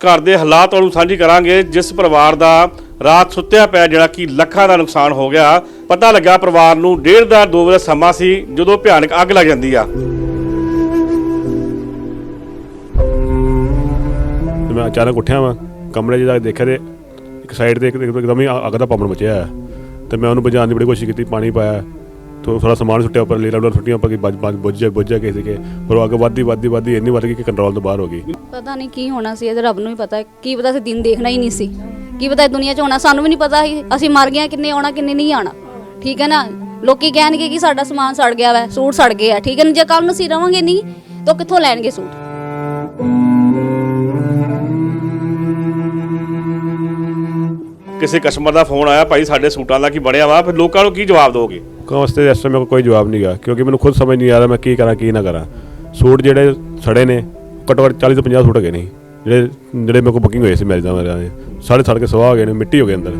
ਘਰ ਦੇ ਹਾਲਾਤ ਤੁਹਾਨੂੰ ਸਾਂਝੀ ਕਰਾਂਗੇ, ਜਿਸ ਪਰਿਵਾਰ ਦਾ ਰਾਤ ਸੁੱਤਿਆ ਪਿਆ ਜਿਹੜਾ ਕਿ ਲੱਖਾਂ ਦਾ ਨੁਕਸਾਨ ਹੋ ਗਿਆ। ਪਤਾ ਲੱਗਾ ਪਰਿਵਾਰ ਨੂੰ ਡੇਢ ਦਾ ਦੋ ਵਜੇ ਸਮਾਂ ਸੀ, ਜਦੋਂ ਭਿਆਨਕ ਅੱਗ ਲੱਗ ਜਾਂਦੀ ਆ। ਤੇ ਮੈਂ ਅਚਾਨਕ ਉੱਠਿਆ ਵਾਂ, ਕਮਰੇ 'ਚ ਜਾ ਕੇ ਦੇਖਿਆ ਤੇ ਇੱਕ ਸਾਈਡ ਤੇ ਇੱਕ- ਇੱਕ- ਇੱਕਦਮ ਹੀ ਅ- ਅੱਗ ਦਾ ਪਾਪਣ ਬਚਿਆ ਹੋਇਆ। ਤੇ ਮੈਂ ਉਹਨੂੰ ਬੁਝਾਉਣ ਦੀ ਬੜੀ ਕੋਸ਼ਿਸ਼ ਕੀਤੀ, ਪਾਣੀ ਪਾਇਆ। ਤੋਂ ਥੋੜਾ ਸਮਾਨ ਸੁੱਟਿਆ ਉੱਪਰ ਲੀਲਾ ਡੋਰ ਸੁੱਟੀਆਂ ਉੱਪਰ ਕਿ ਬੁੱਝ ਬੁੱਝ ਬੁੱਝ ਜਾਏ ਬੁੱਝ ਜਾਏ ਕਿਸੇ ਕੇ ਪਰ ਉਹ ਅੱਗ ਵੱਧਦੀ ਵੱਧਦੀ ਵੱਧਦੀ ਇੰਨੀ ਵੱਧ ਗਈ ਕਿ ਕੰਟਰੋਲ ਤੋਂ ਬਾਹਰ ਹੋ ਗਈ। ਪਤਾ ਨਹੀਂ ਕੀ ਹੋਣਾ ਸੀ ਇਹ ਤਾਂ ਰੱਬ ਨੂੰ ਹੀ ਪਤਾ ਹੈ। ਕੀ ਪਤਾ ਸੀ ਦਿਨ ਦੇਖਣਾ ਹੀ ਨਹੀਂ ਸੀ। ਕੀ ਪਤਾ ਇਹ ਦੁਨੀਆ 'ਚ ਹੋਣਾ ਸਾਨੂੰ ਵੀ ਨਹੀਂ ਪਤਾ ਸੀ ਅਸੀਂ ਮਰ ਗਏ ਹਾਂ, ਕਿੰਨੇ ਆਉਣਾ ਕਿੰਨੇ ਨਹੀਂ ਆਉਣਾ। ਠੀਕ ਹੈ ਨਾ? ਲੋਕੀ ਕਹਿਣਗੇ ਕਿ ਸਾਡਾ ਸਮਾਨ ਸੜ ਗਿਆ ਵਾ ਸੂਟ ਸੜ ਗਏ ਆ। ਠੀਕ ਹੈ ਨਾ? ਜੇ ਕੱਲ ਨੂੰ ਅਸੀਂ ਰਵਾਂਗੇ ਨਹੀਂ ਤਾਂ ਕਿੱਥੋਂ ਲੈਣਗੇ ਸੂਟ? ਕਿਸੇ ਕਸਟਮਰ ਦਾ ਫੋਨ ਆਇਆ ਭਾਈ ਸਾਡੇ ਸੂਟਾਂ ਦਾ ਕੀ ਬਣਿਆ ਵਾ? ਫਿਰ ਲੋਕਾਂ ਨੂੰ ਕੀ ਜਵਾਬ ਦੋਗੇ? ਕੰਮ ਵਾਸਤੇ ਇਸ ਟਾਈਮ ਕੋਈ ਜਵਾਬ ਨਹੀਂ ਗਾ, ਕਿਉਂਕਿ ਮੈਨੂੰ ਖੁਦ ਸਮਝ ਨਹੀਂ ਆ ਰਿਹਾ ਮੈਂ ਕੀ ਕਰਾਂ, ਕੀ ਨਾ ਕਰਾਂ। ਸੂਟ ਜਿਹੜੇ ਸੜੇ ਨੇ, ਘੱਟੋ ਘੱਟ 40 ਤੋਂ 50 ਸੂਟ ਹੈਗੇ ਨੇ। ਜਿਹੜੇ ਜਿਹੜੇ ਮੇਰੇ ਕੋਲ ਬੁਕਿੰਗ ਹੋਏ ਸੀ ਮੈਰਿਜਾਂ ਵਗੈਰਾ ਦੇ ਸਾਰੇ ਸੜ ਕੇ ਸਵਾਹ ਹੋ ਗਏ ਨੇ, ਮਿੱਟੀ ਹੋ ਗਈ ਅੰਦਰ।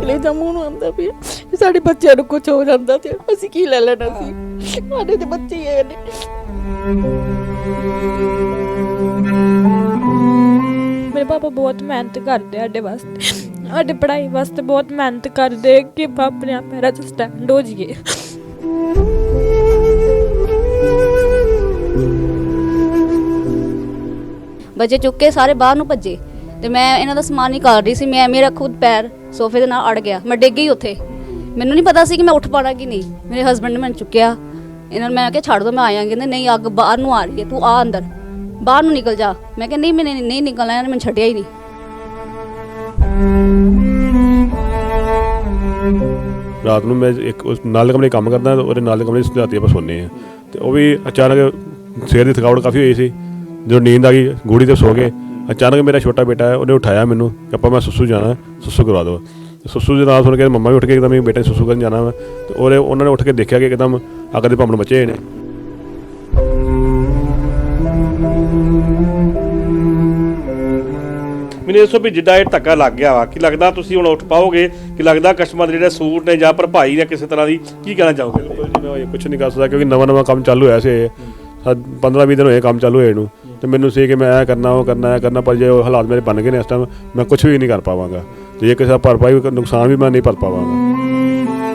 ਕਿਲੇ ਦਾ ਮੂੰਹ ਨੂੰ ਆਉਂਦਾ ਵੀ ਸਾਡੇ ਬੱਚਿਆਂ ਨੂੰ ਕੁਝ ਹੋ ਜਾਂਦਾ ਤੇ ਅਸੀਂ ਕੀ ਲੈ ਲੈਣਾ ਸੀ? ਸਾਡੇ ਤੇ ਬੱਚੇ ਹੀ ਨੇ। ਪਾਪਾ ਬਹੁਤ ਮਿਹਨਤ ਕਰਦੇ ਆ ਸਾਡੇ ਵਾਸਤੇ। ਸਾਡੇ ਪੜ੍ਹਾਈ ਵਾਸਤੇ ਬਹੁਤ ਮਿਹਨਤ ਕਰਦੇ ਕਿ ਆਪਾਂ ਆਪਣੇ ਪੈਰਾਂ 'ਤੇ ਸਟੈਂਡ ਹੋ ਜਾਈਏ। ਬੱਚੇ ਚੁੱਕ ਕੇ ਸਾਰੇ ਬਾਹਰ ਨੂੰ ਭੱਜੇ ਤੇ ਮੈਂ ਇਹਨਾਂ ਦਾ ਸਮਾਨ ਨਿਕਾਲ ਰਹੀ ਸੀ, ਮੈਂ ਮੇਰਾ ਖੁਦ ਪੈਰ ਸੋਫੇ ਦੇ ਨਾਲ ਅੜ ਗਿਆ। ਮੈਂ ਡਿੱਗ ਗਈ ਉੱਥੇ। ਮੈਨੂੰ ਨਹੀਂ ਪਤਾ ਸੀ ਕਿ ਮੈਂ ਉੱਠ ਪਾਣਾ ਕਿ ਨਹੀਂ। ਮੇਰੇ ਹਸਬੰਡ ਨੇ ਮੈਨੂੰ ਚੁੱਕਿਆ। ਇਹਨਾਂ ਨੂੰ ਮੈਂ ਕਿਹਾ, ਛੱਡ ਦੋ, ਮੈਂ ਆਇਆ ਕਹਿੰਦੇ, ਨਹੀਂ, ਅੱਗ ਬਾਹਰ ਨੂੰ ਆ ਰਹੀ ਹੈ। ਤੂੰ ਆ ਅੰਦਰ। ਬਾਹਰ ਨੂੰ ਨਿਕਲ ਜਾ। ਮੈਂ ਕਿਹਾ, ਨਹੀਂ, ਮੈਨੇ ਨਹੀਂ ਨਿਕਲਣਾ, ਇਹਨਾਂ ਨੇ ਮੈਨੂੰ ਛੱਡਿਆ ਹੀ ਨਹੀਂ। ਰਾਤ ਨੂੰ ਮੈਂ ਇੱਕ ਉਸ ਨਾਲ ਦੇ ਕਮਰੇ 'ਚ ਕੰਮ ਕਰਦਾ ਤੇ ਉਹਦੇ ਨਾਲ ਦੇ ਕਮਰੇ 'ਚ ਰਾਤੀ ਆਪਾਂ ਸੌਂਦੇ ਆ ਤੇ ਉਹ ਵੀ ਅਚਾਨਕ ਸਵੇਰ ਦੀ ਥਕਾਵਟ ਕਾਫੀ ਹੋਈ ਸੀ। ਜਦੋਂ ਨੀਂਦ ਆ ਗਈ ਗੂੜੀ ਤੇ ਸੋ ਗਏ। ਅਚਾਨਕ ਮੇਰਾ ਛੋਟਾ ਬੇਟਾ ਹੈ, ਉਹਨੇ ਉਠਾਇਆ ਮੈਨੂੰ ਕਿ ਆਪਾਂ ਮੈਂ ਸੁਸੂ ਜਾਣਾ, ਸੁਸੂ ਕਰਵਾ ਦਿਓ। ਤੇ ਸੁਸੂ ਦੇ ਨਾਲ ਸੁਣ ਕੇ ਮੰਮਾ ਵੀ ਉੱਠ ਕੇ ਇੱਕਦਮ ਹੀ ਬੇਟੇ ਨੇ ਸੁਸੂ ਕਰਨ ਜਾਣਾ ਵਾ। ਤੇ ਉਹਦੇ ਉਹਨਾਂ ਨੇ ਉੱਠ ਕੇ ਦੇਖਿਆ ਕਿ ਇੱਕਦਮ ਅੱਗ ਦੇ ਭੰਬਣ ਮਚੇ ਹੋਏ ਨੇ। ਮੈਨੂੰ ਦੱਸੋ ਵੀ ਜਿੱਦਾਂ ਇਹ ਧੱਕਾ ਲੱਗ ਗਿਆ ਵਾ, ਕਿ ਲੱਗਦਾ ਤੁਸੀਂ ਹੁਣ ਉੱਠ ਪਾਓਗੇ? ਕਿ ਲੱਗਦਾ ਕਸਟਮਰ ਦੇ ਜਿਹੜੇ ਸੂਟ ਨੇ ਜਾਂ ਭਰਪਾਈ ਜਾਂ ਕਿਸੇ ਤਰ੍ਹਾਂ ਦੀ, ਕੀ ਕਹਿਣਾ ਚਾਹੋਗੇ? ਮੈਂ ਇਹ ਕੁਝ ਨਹੀਂ ਕਰ ਸਕਦਾ ਕਿਉਂਕਿ ਨਵਾਂ ਨਵਾਂ ਕੰਮ ਚਾਲੂ ਹੋਇਆ ਸੀ 15 20 ਦਿਨ ਹੋਏ ਕੰਮ ਚਾਲੂ ਹੋਏ ਨੂੰ। ਤੇ ਮੈਨੂੰ ਸੀ ਕਿ ਮੈਂ ਇਹ ਕਰਨਾ, ਉਹ ਕਰਨਾ ਇਹ ਕਰਨਾ, ਪਰ ਜੇ ਉਹ ਹਾਲਾਤ ਮੇਰੇ ਬਣ ਗਏ ਨੇ ਇਸ ਟਾਈਮ ਮੈਂ ਕੁਝ ਵੀ ਨਹੀਂ ਕਰ ਪਾਵਾਂਗਾ। ਤੇ ਜੇ ਕਿਸੇ ਦਾ ਭਰਪਾਈ ਕੋਈ ਨੁਕਸਾਨ ਵੀ ਮੈਂ ਨਹੀਂ ਭਰ ਪਾਵਾਂਗਾ।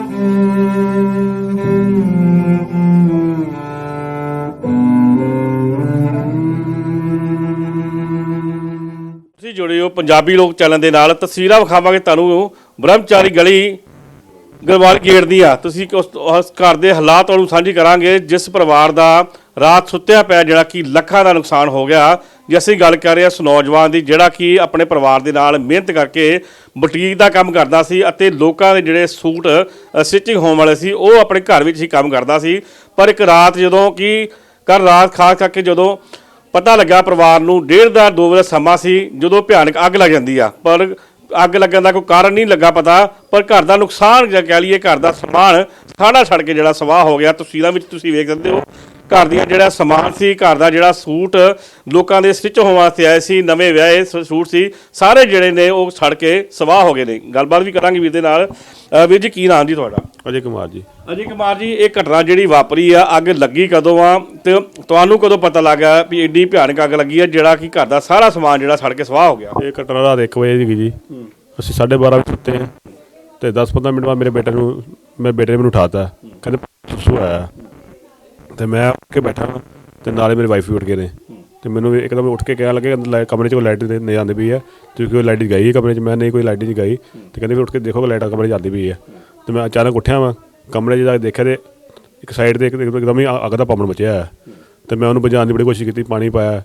ਜੁੜੇ ਹੋ ਪੰਜਾਬੀ ਲੋਕ ਚੈਨਲ ਦੇ ਨਾਲ। ਤਸਵੀਰਾਂ ਵਿਖਾਵਾਂਗੇ ਤੁਹਾਨੂੰ। ਬ੍ਰਹਮਚਾਰੀ ਗਲੀ ਗਰਵਾਲ ਗੇਟ ਦੀ ਆ। ਤੁਸੀਂ ਉਸ ਉਸ ਘਰ ਦੇ ਹਾਲਾਤ ਤੁਹਾਨੂੰ ਸਾਂਝੀ ਕਰਾਂਗੇ, ਜਿਸ ਪਰਿਵਾਰ ਦਾ ਰਾਤ ਸੁੱਤਿਆ ਪਿਆ, ਜਿਹੜਾ ਕਿ ਲੱਖਾਂ ਦਾ ਨੁਕਸਾਨ ਹੋ ਗਿਆ। ਜੇ ਅਸੀਂ ਗੱਲ ਕਰ ਰਹੇ ਹਾਂ ਉਸ ਨੌਜਵਾਨ ਦੀ, ਜਿਹੜਾ ਕਿ ਆਪਣੇ ਪਰਿਵਾਰ ਦੇ ਨਾਲ ਮਿਹਨਤ ਕਰਕੇ ਬੁਟੀਕ ਦਾ ਕੰਮ ਕਰਦਾ ਸੀ ਅਤੇ ਲੋਕਾਂ ਦੇ ਜਿਹੜੇ ਸੂਟ ਸਟਿਚਿੰਗ ਹੋਣ ਵਾਲੇ ਸੀ, ਉਹ ਆਪਣੇ ਘਰ ਵਿੱਚ ਹੀ ਕੰਮ ਕਰਦਾ ਸੀ। ਪਰ ਇੱਕ ਰਾਤ ਜਦੋਂ ਕਿ ਕੱਲ ਰਾਤ ਖਾਸ ਕਰਕੇ ਜਦੋਂ ਪਤਾ ਲੱਗਾ ਪਰਿਵਾਰ ਨੂੰ ਡੇਢ ਦਾ ਦੋ ਵਜੇ ਸਮਾਂ ਸੀ, ਜਦੋਂ ਭਿਆਨਕ ਅੱਗ ਲੱਗ ਜਾਂਦੀ ਆ। ਪਰ ਅੱਗ ਲੱਗਣ ਦਾ ਕੋਈ ਕਾਰਨ ਨਹੀਂ ਲੱਗਾ ਪਤਾ, ਪਰ ਘਰ ਦਾ ਨੁਕਸਾਨ ਜਾਂ ਕਹਿ ਲਈਏ ਘਰ ਦਾ ਸਮਾਨ ਸਾੜਾ ਛੜ ਕੇ ਜਿਹੜਾ ਸਵਾਹ ਹੋ ਗਿਆ, ਤਸਵੀਰਾਂ ਵਿੱਚ ਤੁਸੀਂ ਵੇਖ ਸਕਦੇ ਹੋ। ਘਰ ਦੀਆਂ ਜਿਹੜਾ ਸਮਾਨ ਸੀ ਘਰ ਦਾ ਜਿਹੜਾ ਸੂਟ ਲੋਕਾਂ ਦੇ ਸਟਿਚ ਹੋਣ ਵਾਸਤੇ ਆਏ ਸੀ ਨਵੇਂ ਵਿਆਹੇ ਸੂਟ ਸੀ ਸਾਰੇ ਜਿਹੜੇ ਨੇ ਉਹ ਸੜ ਕੇ ਸਵਾਹ ਹੋ ਗਏ ਨੇ। ਗੱਲਬਾਤ ਵੀ ਕਰਾਂਗੇ ਵੀਰ ਦੇ ਨਾਲ। ਵੀਰ ਜੀ ਕੀ ਨਾਮ ਜੀ ਤੁਹਾਡਾ? ਅਜੇ ਕੁਮਾਰ ਜੀ। ਅਜੇ ਕੁਮਾਰ ਜੀ ਇਹ ਘਟਨਾ ਜਿਹੜੀ ਵਾਪਰੀ ਆ ਅੱਗ ਲੱਗੀ ਕਦੋਂ ਆ? ਤੇ ਤੁਹਾਨੂੰ ਕਦੋਂ ਪਤਾ ਲੱਗਾ ਵੀ ਏਡੀ ਭਿਆਨਕ ਅੱਗ ਲੱਗੀ ਆ ਜਿਹੜਾ ਕਿ ਘਰ ਦਾ ਸਾਰਾ ਸਮਾਨ ਜਿਹੜਾ ਸੜ ਕੇ ਸਵਾਹ ਹੋ ਗਿਆ? ਇਹ ਘਟਨਾ ਰਾਤ 1 ਵਜੇ ਦੀ ਜੀ। ਅਸੀਂ 12:30 ਵਜੇ ਸੁੱਤੇ ਤੇ 10-15 ਮਿੰਟ ਬਾਅਦ ਮੇਰੇ ਬੇਟੇ ਨੂੰ ਮੇਰੇ ਬੇਟੇ ਨੇ ਮੈਨੂੰ ਉਠਾਤਾ। ਕਹਿੰਦੇ ਸੁਸੂ ਆਇਆ। ਤੇ ਮੈਂ ਉੱਠ ਕੇ ਬੈਠਾ ਵਾਂ ਤੇ ਨਾਲੇ ਮੇਰੀ ਵਾਈਫ ਵੀ ਉੱਠ ਗਏ ਨੇ। ਤੇ ਮੈਨੂੰ ਵੀ ਇੱਕਦਮ ਉੱਠ ਕੇ ਕਹਿਣ ਲੱਗੇ ਅੰਦਰ ਲਾਈਟ- ਕਮਰੇ 'ਚ ਕੋਈ ਲਾਈਟ ਨਹੀਂ ਆਉਂਦੀ ਪਈ ਹੈ ਕਿਉਂਕਿ ਉਹ ਲਾਈਟ ਗਈ ਹੈ ਕਮਰੇ 'ਚ? ਮੈਂ ਨਹੀਂ, ਕੋਈ ਲਾਈਟ ਨਹੀਂ ਗਈ। ਤੇ ਕਹਿੰਦੇ ਵੀ ਉੱਠ ਕੇ ਦੇਖੋ ਲਾਈਟ ਕਮਰੇ 'ਚ ਆਉਂਦੀ ਪਈ ਹੈ ਤੇ ਮੈਂ ਅਚਾਨਕ ਉੱਠਿਆ ਵਾਂ। ਕਮਰੇ 'ਚ ਜਾ ਕੇ ਦੇਖਿਆ ਤੇ ਇੱਕ ਸਾਈਡ ਤੇ ਇੱਕ- ਇੱਕਦਮ ਹੀ ਅੱਗ ਦਾ ਭੰਬਣ ਮਚਿਆ ਹੋਇਆ। ਹੈ ਤੇ ਮੈਂ ਉਹਨੂੰ ਬੁਝਾਉਣ ਦੀ ਬੜੀ ਕੋਸ਼ਿਸ਼ ਕੀਤੀ, ਪਾਣੀ ਪਾਇਆ।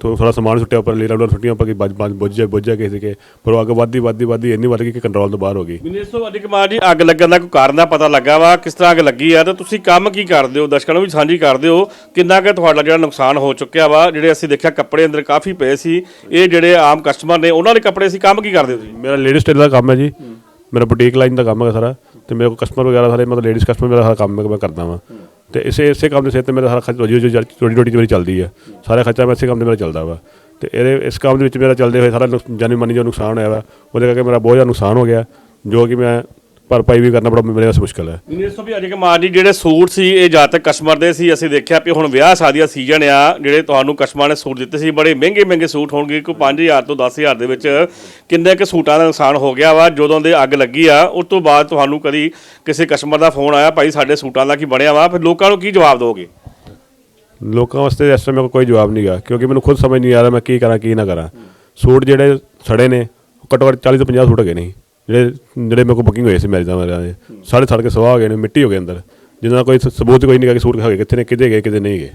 ਤੋਂ ਥੋੜਾ ਸਮਾਨ ਸੁੱਟਿਆ ਉੱਪਰ ਲੀਲਾ ਡੋਰ ਸੁੱਟੀਆਂ ਉੱਪਰ ਕਿ ਬੁੱਝ ਬੁੱਝ ਬੁੱਝ ਜਾਏ ਬੁੱਝ ਜਾਏ ਕਿਸੇ ਕੇ। ਪਰ ਉਹ ਅੱਗ ਵੱਧਦੀ ਵੱਧਦੀ ਵੱਧਦੀ ਇੰਨੀ ਵੱਧ ਗਈ ਕਿ ਕੰਟਰੋਲ ਤੋਂ ਬਾਹਰ ਹੋ ਗਈ। ਮੈਨੂੰ ਇਸ ਤੋਂ ਅਜੇ ਕੁਮਾਰ ਜੀ ਅੱਗ ਲੱਗਣ ਦਾ ਕੋਈ ਕਾਰਨ ਦਾ ਪਤਾ ਲੱਗਾ ਵਾ? ਕਿਸ ਤਰ੍ਹਾਂ ਅੱਗ ਲੱਗੀ ਆ? ਤੇ ਤੁਸੀਂ ਕੰਮ ਕੀ ਕਰਦੇ ਹੋ? ਦਰਸ਼ਕਾਂ ਨੂੰ ਵੀ ਸਾਂਝੀ ਕਰਦੇ ਹੋ ਕਿੰਨਾ ਕਿ ਤੁਹਾਡਾ ਜਿਹੜਾ ਨੁਕਸਾਨ ਹੋ ਚੁੱਕਿਆ ਵਾ? ਜਿਹੜੇ ਅਸੀਂ ਦੇਖਿਆ ਕੱਪੜੇ ਅੰਦਰ ਕਾਫੀ ਪਏ ਸੀ ਇਹ ਜਿਹੜੇ ਆਮ ਕਸਟਮਰ ਨੇ ਉਹਨਾਂ ਦੇ ਕੱਪੜੇ ਸੀ ਕੰਮ ਕੀ ਕਰਦੇ ਹੋ ਤੁਸੀਂ? ਮੇਰਾ ਲੇਡੀਜ਼ ਟੇਲਰ ਦਾ ਕੰਮ ਹੈ ਜੀ। ਮੇਰਾ ਬੁਟੀਕ ਲਾਈਨ ਦਾ ਕੰਮ ਹੈ ਸਾਰਾ। ਤੇ ਮੇਰੇ ਕੋਲ ਕਸਟਮਰ ਵਗੈਰਾ ਸਾਰੇ ਮਤਲਬ ਲੇਡੀਜ਼ ਕਸਟਮਰ ਮੇਰਾ ਸਾਰਾ ਕੰਮ ਮੈਂ ਕਰਦਾ ਵਾਂ। ਤੇ ਇਸੇ ਇਸੇ ਕੰਮ ਦੇ ਸਿਰ ਤੇ ਮੇਰਾ ਸਾਰਾ ਖਰਚ ਰੋਜੀ ਰੋਜੀ ਰੋਟੀ ਰੋਟੀ ਮੇਰੀ ਚੱਲਦੀ ਹੈ ਸਾਰਾ ਖਰਚਾ ਮੈਂ ਇਸੇ ਕੰਮ ਦੇ ਮੇਰਾ ਚੱਲਦਾ ਵਾ। ਤੇ ਇਹਦੇ ਇਸ ਕੰਮ ਦੇ ਵਿੱਚ ਮੇਰਾ ਚੱਲਦੇ ਹੋਏ ਸਾਰਾ ਨੁਕਸ- ਜਾਨੀ ਮਾਨੀ ਜੋ ਨੁਕਸਾਨ ਹੋਇਆ ਵਾ, ਉਹਦੇ ਕਰਕੇ ਮੇਰਾ ਬਹੁਤ ਜ਼ਿਆਦਾ ਨੁਕਸਾਨ ਹੋ ਗਿਆ, ਜੋ ਕਿ ਮੈਂ ਭਰਪਾਈ ਵੀ ਕਰਨਾ ਬੜਾ ਮੇਰੇ ਵਾਸਤੇ ਮੁਸ਼ਕਲ ਹੈ। ਇਸ ਤੋਂ ਵੀ ਅਜੇ ਕੁਮਾਰ ਜੀ ਜਿਹੜੇ ਸੂਟ ਸੀ ਇਹ ਜ਼ਿਆਦਾਤਰ ਕਸਟਮਰ ਦੇ ਸੀ। ਅਸੀਂ ਦੇਖਿਆ ਵੀ ਹੁਣ ਵਿਆਹ ਸ਼ਾਦੀਆਂ ਸੀਜ਼ਨ ਆ ਜਿਹੜੇ ਤੁਹਾਨੂੰ ਕਸਟਮਰ ਨੇ ਸੂਟ ਦਿੱਤੇ ਸੀ ਬੜੇ ਮਹਿੰਗੇ ਮਹਿੰਗੇ ਸੂਟ ਹੋਣਗੇ। ਕੋਈ 5000 ਤੋਂ 10000 ਦੇ ਵਿੱਚ ਕਿੰਨੇ ਕੁ ਸੂਟਾਂ ਦਾ ਨੁਕਸਾਨ ਹੋ ਗਿਆ ਵਾ ਜਦੋਂ ਦੇ ਅੱਗ ਲੱਗੀ ਆ ਉਸ ਤੋਂ ਬਾਅਦ ਤੁਹਾਨੂੰ ਕਦੀ ਕਿਸੇ ਕਸਟਮਰ ਦਾ ਫੋਨ ਆਇਆ ਭਾਈ ਸਾਡੇ ਸੂਟਾਂ ਦਾ ਕੀ ਬਣਿਆ ਵਾ? ਫਿਰ ਲੋਕਾਂ ਨੂੰ ਕੀ ਜਵਾਬ ਦੋਗੇ? ਲੋਕਾਂ ਵਾਸਤੇ ਇਸ ਕੋਲ ਕੋਈ ਜਵਾਬ ਨਹੀਂਗਾ ਕਿਉਂਕਿ ਮੈਨੂੰ ਖੁਦ ਸਮਝ ਨਹੀਂ ਆ ਰਿਹਾ ਮੈਂ ਕੀ ਕਰਾਂ ਕੀ ਨਾ ਕਰਾਂ। ਸੂਟ ਜਿਹੜੇ ਸੜੇ ਨੇ ਘੱਟੋ ਘੱਟ 40 ਤੋਂ 50 ਸੂਟ ਹੈਗੇ ਨੇ। ਜਿਹੜੇ ਜਿਹੜੇ ਮੇਰੇ ਕੋਲ ਬੁਕਿੰਗ ਹੋਏ ਸੀ ਮੈਰਿਜਾਂ ਵਾਲਿਆਂ ਦੇ ਸਾਰੇ ਸੜ ਕੇ ਸਵਾਹ ਹੋ ਗਏ ਨੇ, ਮਿੱਟੀ ਹੋ ਗਏ ਅੰਦਰ। ਜਿਹਨਾਂ ਦਾ ਕੋਈ ਸਬੂਤ ਕੋਈ ਨਹੀਂ ਕਿ ਸੂਟ ਹੈਗੇ ਕਿੱਥੇ ਨੇ ਕਿਤੇ ਗਏ ਕਿਤੇ ਨਹੀਂ ਗਏ।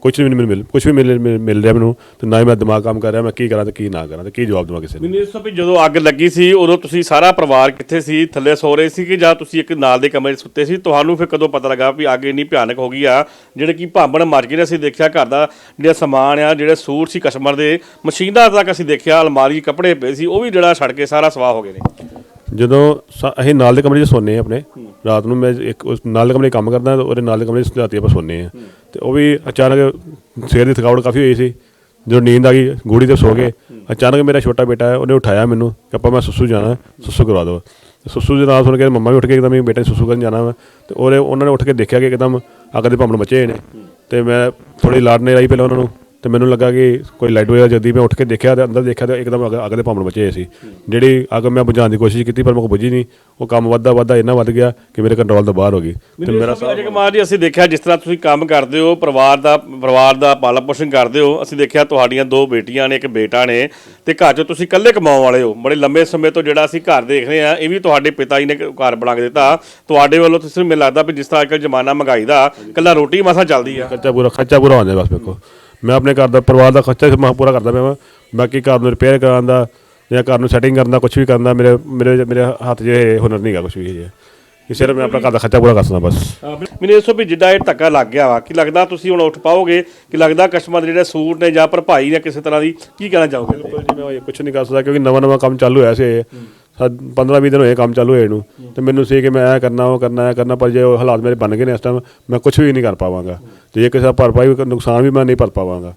ਕੁਝ ਵੀ ਨਹੀਂ ਮਿਲ ਕੁਝ ਵੀ ਮਿਲ, ਮਿਲ- ਮਿਲ ਰਿਹਾ ਮੈਨੂੰ, ਤੇ ਨਾ ਹੀ ਮੈਂ ਦਿਮਾਗ ਕੰਮ ਕਰ ਰਿਹਾ, ਮੈਂ ਕੀ ਕਰਾਂ ਤੇ ਕੀ ਨਾ ਕਰਾਂ ਤੇ ਕੀ ਜਵਾਬ ਦੇਵਾਂ ਕਿਸੇ ਨੂੰ। ਮੈਨੂੰ ਦੱਸੋ ਵੀ ਜਦੋਂ ਅੱਗ ਲੱਗੀ ਸੀ, ਉਦੋਂ ਤੁਸੀਂ ਸਾਰਾ ਪਰਿਵਾਰ ਕਿੱਥੇ ਸੀ, ਥੱਲੇ ਸੋ ਰਹੇ ਸੀ ਕਿ ਜਾਂ ਤੁਸੀਂ ਇੱਕ ਨਾਲ ਦੇ ਕਮਰੇ 'ਚ ਸੁੱਤੇ ਸੀ? ਤੁਹਾਨੂੰ ਫਿਰ ਕਦੋਂ ਪਤਾ ਲੱਗਾ ਵੀ ਅੱਗ ਇੰਨੀ ਭਿਆਨਕ ਹੋ ਗਈ ਆ, ਜਿਹੜੇ ਕਿ ਭਾਂਬੜ ਮਰ ਗਏ ਨੇ, ਅਸੀਂ ਦੇਖਿਆ ਘਰ ਦਾ ਜਿਹੜਾ ਸਮਾਨ ਆ, ਜਿਹੜੇ ਸੂਟ ਸੀ ਕਸਟਮਰ ਦੇ, ਮਸ਼ੀਨਾਂ ਤੱਕ ਅਸੀਂ ਦੇਖਿਆ, ਅਲਮਾਰੀ ਕੱਪੜੇ ਪਏ ਸੀ, ਉਹ ਵੀ ਜਿਹੜਾ ਸੜ ਕੇ ਸਾਰਾ ਸਵਾਹ ਹੋ ਗਏ ਨੇ। ਜਦੋਂ ਸ- ਅਸੀਂ ਨਾਲ ਦੇ ਕਮਰੇ 'ਚ ਸੌਂਦੇ ਆ ਆਪਣੇ ਰਾਤ ਨੂੰ ਮੈਂ ਇੱਕ ਉਸ ਨਾਲ ਦੇ ਕਮਰੇ 'ਚ ਕੰਮ ਕਰਦਾ ਤੇ ਉਹਦੇ ਨਾਲ ਦੇ ਕਮਰੇ 'ਚ ਰਾਤੀ ਆਪਾਂ ਸੌਂਦੇ ਆ ਤੇ ਉਹ ਵੀ ਅਚਾਨਕ ਸਵੇਰ ਦੀ ਥਕਾਵਟ ਕਾਫੀ ਹੋਈ ਸੀ। ਜਦੋਂ ਨੀਂਦ ਆ ਗਈ ਗੋੜੀ ਤੇ ਸੋ ਗਏ। ਅਚਾਨਕ ਮੇਰਾ ਛੋਟਾ ਬੇਟਾ ਹੈ ਉਹਨੇ ਉਠਾਇਆ ਮੈਨੂੰ ਕਿ ਆਪਾਂ ਮੈਂ ਸੁਸੂ ਜਾਣਾ ਸੁਸੂ ਕਰਵਾ ਦਿਓ। ਤੇ ਸੁਸੂ ਦੇ ਨਾਲ ਸੁਣ ਕੇ ਮੰਮਾ ਵੀ ਉੱਠ ਕੇ ਇੱਕਦਮ ਹੀ ਬੇਟੇ ਨੇ ਸੁਸੂ ਕਰਨ ਜਾਣਾ ਵਾ। ਤੇ ਉਹਦੇ ਉਹਨਾਂ ਨੇ ਉੱਠ ਕੇ ਦੇਖਿਆ ਕਿ ਇੱਕਦਮ ਅੱਗ ਦੇ ਭੰਬਣ ਮੱਚੇ ਹੋਏ ਨੇ। ਤੇ ਮੈਂ ਥੋੜੀ ਲਾੜਨੇ ਲਾਈ ਪਹਿਲਾਂ ਉਹਨਾਂ ਨੂੰ। ਤੇ ਮੈਨੂੰ ਲੱਗਾ ਕਿ ਕੋਈ ਲਾਈਟ ਵਗੈਰਾ ਜਲਦੀ ਮੈਂ ਉੱਠ ਕੇ ਦੇਖਿਆ ਤੇ ਅੰਦਰ ਦੇਖਿਆ ਤੇ ਇੱਕਦਮ ਅੱਗ ਅੱਗ ਦੇ ਭਾਂਬੜ ਮੱਚੇ ਹੋਏ ਸੀ। ਜਿਹੜੀ ਅੱਗ ਮੈਂ ਬੁਝਾਉਣ ਦੀ ਕੋਸ਼ਿਸ਼ ਕੀਤੀ ਪਰ ਮੇਰੇ ਕੋਲ ਬੁਝੀ ਨਹੀਂ। ਉਹ ਕੰਮ ਵੱਧਦਾ ਵੱਧਦਾ ਇੰਨਾ ਵੱਧ ਗਿਆ ਕਿ ਮੇਰੇ ਕੰਟਰੋਲ ਤੋਂ ਬਾਹਰ ਹੋ ਗਈ। ਤੇ ਮੇਰਾ ਅਜੇ ਕੁਮਾਰ ਜੀ ਅਸੀਂ ਦੇਖਿਆ ਜਿਸ ਤਰ੍ਹਾਂ ਤੁਸੀਂ ਕੰਮ ਕਰਦੇ ਹੋ ਪਰਿਵਾਰ ਦਾ ਪਰਿਵਾਰ ਦਾ ਪਾਲਣ ਪੋਸ਼ਣ ਕਰਦੇ ਹੋ ਅਸੀਂ ਦੇਖਿਆ ਤੁਹਾਡੀਆਂ ਦੋ ਬੇਟੀਆਂ ਨੇ ਇੱਕ ਬੇਟਾ ਨੇ ਤੇ ਘਰ 'ਚ ਤੁਸੀਂ ਇਕੱਲੇ ਕਮਾਉਣ ਵਾਲੇ ਹੋ। ਬੜੇ ਲੰਮੇ ਸਮੇਂ ਤੋਂ ਜਿਹੜਾ ਅਸੀਂ ਘਰ ਦੇਖ ਰਹੇ ਆ ਇਹ ਵੀ ਤੁਹਾਡੇ ਪਿਤਾ ਜੀ ਨੇ ਘਰ ਬਣਾ ਕੇ ਦਿੱਤਾ। ਤੁਹਾਡੇ ਵੱਲੋਂ ਤੁਸੀਂ ਮੈਨੂੰ ਲੱਗਦਾ ਵੀ ਜਿਸ ਤਰ੍ਹਾਂ ਅੱਜਕੱਲ ਜ਼ਮਾਨਾ ਮਹਿੰਗਾਈ ਦਾ ਇਕੱਲਾ ਰੋਟੀ ਮਸਾਂ ਚੱਲਦੀ ਆ। ਖਰਚਾ ਪੂਰਾ ਖਰਚਾ ਪੂਰਾ ਹੁੰਦਾ ਬਸ ਮੇਰੇ ਕੋਲ ਮੈਂ ਆਪਣੇ ਘਰ ਦਾ ਪਰਿਵਾਰ ਦਾ ਖਰਚਾ ਮੈਂ ਪੂਰਾ ਕਰਦਾ ਪਿਆ ਵਾਂ। ਬਾਕੀ ਘਰ ਨੂੰ ਰਿਪੇਅਰ ਕਰਾਉਣ ਦਾ ਜਾਂ ਘਰ ਨੂੰ ਸੈਟਿੰਗ ਕਰਨ ਦਾ ਕੁਝ ਵੀ ਕਰਨ ਦਾ ਮੇਰੇ ਮੇਰੇ ਮੇਰੇ ਹੱਥ 'ਚ ਇਹ ਹੁਨਰ ਨਹੀਂਗਾ ਕੁਝ ਵੀ ਇਹ ਕਿ ਸਿਰਫ ਮੈਂ ਆਪਣਾ ਘਰ ਦਾ ਖਰਚਾ ਪੂਰਾ ਕਰ ਸਕਦਾ ਬਸ। ਮੈਨੂੰ ਇਸ ਵੀ ਜਿੱਦਾਂ ਇਹ ਧੱਕਾ ਲੱਗ ਗਿਆ ਵਾ ਕਿ ਲੱਗਦਾ ਤੁਸੀਂ ਹੁਣ ਉੱਠ ਪਾਓਗੇ? ਕਿ ਲੱਗਦਾ ਕਸਟਮਰ ਦੇ ਜਿਹੜੇ ਸੂਟ ਨੇ ਜਾਂ ਭਰਪਾਈ ਨੇ ਕਿਸੇ ਤਰ੍ਹਾਂ ਦੀ ਕੀ ਕਹਿਣਾ ਚਾਹੋਗੇ? ਬਿਲਕੁਲ ਜੀ ਮੈਂ ਕੁਝ ਨਹੀਂ ਕਰ ਸਕਦਾ ਕਿਉਂਕਿ ਨਵਾਂ ਨਵਾਂ ਕੰਮ ਚਾਲੂ ਹੋਇਆ ਸੀ 15 20 ਦਿਨ ਹੋਏ ਕੰਮ ਚਾਲੂ ਹੋਏ ਨੂੰ ਤੇ ਮੈਨੂੰ ਸੀ ਕਿ ਮੈਂ ਇਹ ਕਰਨਾ ਉਹ ਕਰਨਾ ਇਹ ਕਰਨਾ ਪਰ ਜੇ ਉਹ ਹਾਲਾਤ ਮੇਰੇ ਬਣ ਗਏ ਨੇ ਇਸ ਟਾਈਮ ਮੈਂ ਕੁਝ ਵੀ ਨਹੀਂ ਕਰ ਪਾਵਾਂਗਾ। ਤੇ ਜੇ ਕਿਸੇ ਦਾ ਭਰਪਾਈ ਨੁਕਸਾਨ ਵੀ ਮੈਂ ਨਹੀਂ ਭਰ ਪਾਵਾਂਗਾ।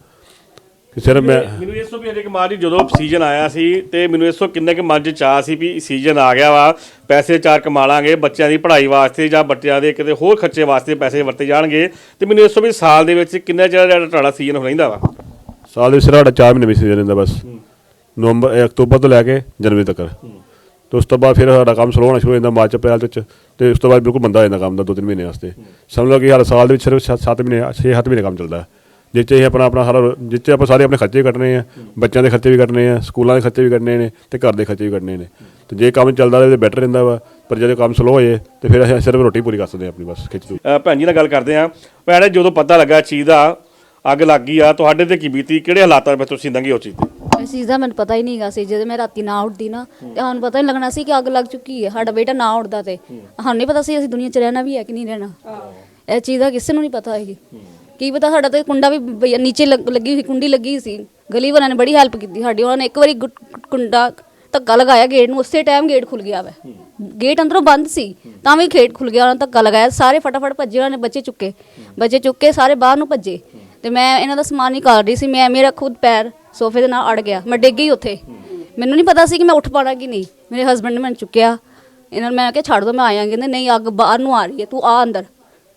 ਕਿ ਸਿਰਫ ਮੈਂ ਮੈਨੂੰ ਇਸ ਤੋਂ ਵੀ ਅਜੇ ਕੁਮਾਰ ਜੀ ਜਦੋਂ ਸੀਜ਼ਨ ਆਇਆ ਸੀ ਤੇ ਮੈਨੂੰ ਇਸ ਤੋਂ ਕਿੰਨੇ ਕੁ ਮਨ ਚ ਚਾਹ ਸੀ ਵੀ ਸੀਜ਼ਨ ਆ ਗਿਆ ਵਾ ਪੈਸੇ ਚਾਰ ਕਮਾ ਲਾਂਗੇ ਬੱਚਿਆਂ ਦੀ ਪੜ੍ਹਾਈ ਵਾਸਤੇ ਜਾਂ ਬੱਚਿਆਂ ਦੇ ਕਿਤੇ ਹੋਰ ਖਰਚੇ ਵਾਸਤੇ ਪੈਸੇ ਵਰਤੇ ਜਾਣਗੇ ਤੇ ਮੈਨੂੰ ਇਸ ਤੋਂ ਵੀ ਸਾਲ ਦੇ ਵਿੱਚ ਕਿੰਨਾ ਚਿਰ ਜਿਹੜਾ ਤੁਹਾਡਾ ਸੀਜ਼ਨ ਹੋ ਰਹਿੰਦਾ ਵਾ? ਸਾਲ ਦੇ ਵਿੱਚ ਸਾਡਾ 4 ਮਹੀਨੇ ਵੀ ਸੀਜ਼ਨ ਰਹਿੰਦਾ ਬਸ। ਨਵੰਬਰ ਅਕਤੂਬਰ ਤੋਂ ਲੈ ਕੇ ਜਨਵਰੀ ਤੱਕ। ਤੇ ਉਸ ਤੋਂ ਬਾਅਦ ਫਿਰ ਸਾਡਾ ਕੰਮ ਸਲੋ ਹੋਣਾ ਸ਼ੁਰੂ ਹੋ ਜਾਂਦਾ ਮਾਰਚ ਅਪ੍ਰੈਲ ਵਿੱਚ ਤੇ ਉਸ ਤੋਂ ਬਾਅਦ ਬਿਲਕੁਲ ਬੰਦਾ ਹੋ ਜਾਂਦਾ ਕੰਮ ਦਾ 2-3 ਮਹੀਨੇ ਵਾਸਤੇ। ਸਮਝ ਲਓ ਕਿ ਹਰ ਸਾਲ ਦੇ ਵਿੱਚ ਸਿਰਫ 7 ਮਹੀਨੇ 6-7 ਮਹੀਨੇ ਕੰਮ ਚੱਲਦਾ। ਜਿੱਥੇ 'ਚ ਅਸੀਂ ਆਪਣਾ ਆਪਣਾ ਸਾਰਾ ਜਿੱਥੇ ਆਪਾਂ ਸਾਰੇ ਆਪਣੇ ਖਰਚੇ ਕੱਟਣੇ ਆ, ਬੱਚਿਆਂ ਦੇ ਖਰਚੇ ਵੀ ਕੱਟਣੇ ਆ, ਸਕੂਲਾਂ ਦੇ ਖਰਚੇ ਵੀ ਕੱਟਣੇ ਨੇ ਤੇ ਘਰ ਦੇ ਖਰਚੇ ਵੀ ਕੱਟਣੇ ਨੇ। ਤੇ ਜੇ ਕੰਮ ਚੱਲਦਾ ਰਹੇ ਤੇ ਬੈਟਰ ਰਹਿੰਦਾ ਵਾ, ਪਰ ਜਦੋਂ ਕੰਮ ਸਲੋ ਹੋਏ ਜਾਏ ਤੇ ਫਿਰ ਅਸੀਂ ਸਿਰਫ ਰੋਟੀ ਪੂਰੀ ਕਰ ਸਕਦੇ ਹਾਂ ਆਪਣੀ ਬਸ, ਖਿੱਚ ਤੂ। ਭੈਣ ਜੀ ਨਾਲ ਗੱਲ ਕਰਦੇ ਆ ਭੈਣੇ ਜਦੋਂ ਪਤਾ ਲੱਗਾ ਚੀਜ਼ ਦਾ ਅੱਗ ਲੱਗ ਗਈ ਆ, ਤੁਹਾਡੇ ਤੇ ਕੀ ਬੀਤੀ, ਕਿਹੜੇ ਹਾਲਾਤਾਂ ਵਿੱਚ ਤੁਸੀਂ ਲੰਘੇ ਉਸ ਚੀਜ਼ ਤੇ? ਇਸ ਚੀਜ਼ ਦਾ ਮੈਨੂੰ ਪਤਾ ਹੀ ਨਹੀਂਗਾ ਸੀ। ਜਦੋਂ ਮੈਂ ਰਾਤੀ ਨਾ ਉੱਠਦੀ ਨਾ ਤੇ ਸਾਨੂੰ ਪਤਾ ਨਹੀਂ ਲੱਗਣਾ ਸੀ ਕਿ ਅੱਗ ਲੱਗ ਚੁੱਕੀ ਹੈ। ਸਾਡਾ ਬੇਟਾ ਨਾ ਉੱਠਦਾ ਤੇ। ਸਾਨੂੰ ਨਹੀਂ ਪਤਾ ਸੀ ਅਸੀਂ ਦੁਨੀਆ 'ਚ ਰਹਿਣਾ ਵੀ ਹੈ ਕਿ ਨਹੀਂ ਰਹਿਣਾ। ਇਹ ਚੀਜ਼ ਦਾ ਕਿਸੇ ਨੂੰ ਨਹੀਂ ਪਤਾ ਹੈਗੀ ਕੀ ਪਤਾ ਸਾਡਾ ਤੇ ਕੁੰਡਾ ਵੀ ਬਈ ਨੀਚੇ ਲੱਗ- ਲੱਗੀ ਹੋਈ ਕੁੰਡੀ ਲੱਗੀ ਹੋਈ ਸੀ। ਗਲੀ ਵਾਲਿਆਂ ਨੇ ਬੜੀ ਹੈਲਪ ਕੀਤੀ ਸਾਡੀ। ਉਹਨਾਂ ਨੇ ਇੱਕ ਵਾਰੀ ਗੁ- ਕੁੰਡਾ ਧੱਕਾ ਲਗਾਇਆ ਗੇਟ ਨੂੰ। ਉਸੇ ਟਾਈਮ ਗੇਟ ਖੁੱਲ ਗਿਆ ਵੈ। ਗੇਟ ਅੰਦਰੋਂ ਬੰਦ ਸੀ। ਤਾਂ ਵੀ ਗੇਟ ਖੁੱਲ ਗਿਆ ਉਹਨਾਂ ਨੇ ਧੱਕਾ ਲਗਾਇਆ। ਸਾਰੇ ਫਟਾਫਟ ਭੱਜੇ ਉਹਨਾਂ ਨੇ ਬੱਚੇ ਚੁੱਕੇ। ਬੱਚੇ ਚੁੱਕ ਸਾਰੇ ਬਾਹਰ ਨੂੰ ਭੱਜੇ। ਤੇ ਮੈਂ ਇਹਨਾਂ ਦਾ ਸਮਾਨ ਨਿਕਾਲ ਰਹੀ ਸੀ। ਮੈਂ ਮੇਰਾ ਖੁਦ ਪੈਰ ਸੋਫੇ ਦੇ ਨਾਲ ਅੜ ਗਿਆ ਮੈਂ ਡਿੱਗ ਗਈ ਉੱਥੇ। ਮੈਨੂੰ ਨਹੀਂ ਪਤਾ ਸੀ ਕਿ ਮੈਂ ਉੱਠ ਪਾਣਾ ਕਿ ਨਹੀਂ। ਮੇਰੇ ਹਸਬੰਡ ਨੇ ਮੈਨੂੰ ਚੁੱਕਿਆ। ਇਹਨਾਂ ਨੂੰ ਮੈਂ ਕਿਹਾ ਛੱਡ ਦੋ ਮੈਂ ਆਇਆ। ਕਹਿੰਦੇ ਨਹੀਂ ਅੱਗ ਬਾਹਰ ਨੂੰ ਆ ਰਹੀ ਹੈ ਤੂੰ ਆ ਅੰਦਰ।